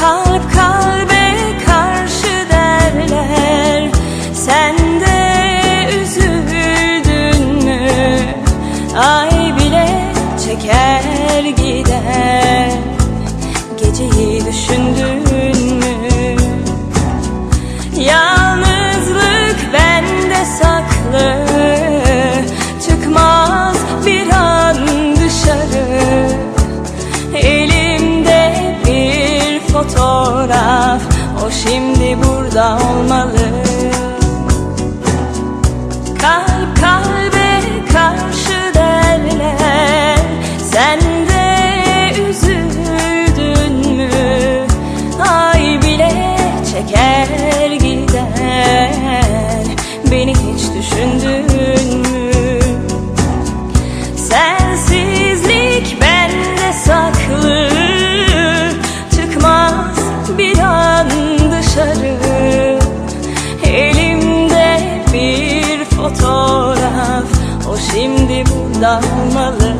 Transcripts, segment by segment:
Kalp kalbe karşı derler. Sen de üzüldün mü? Ay bile çeker gider. Geceyi düşündün şimdi burada olmalı şimdi burada olmalı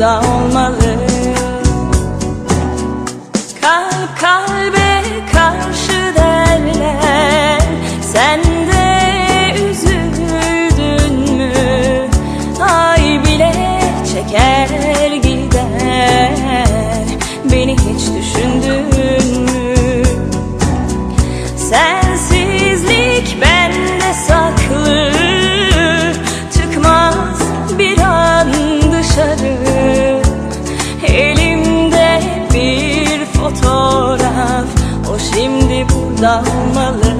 şimdi burada olmalı bir fotoğraf O şimdi burada olmalı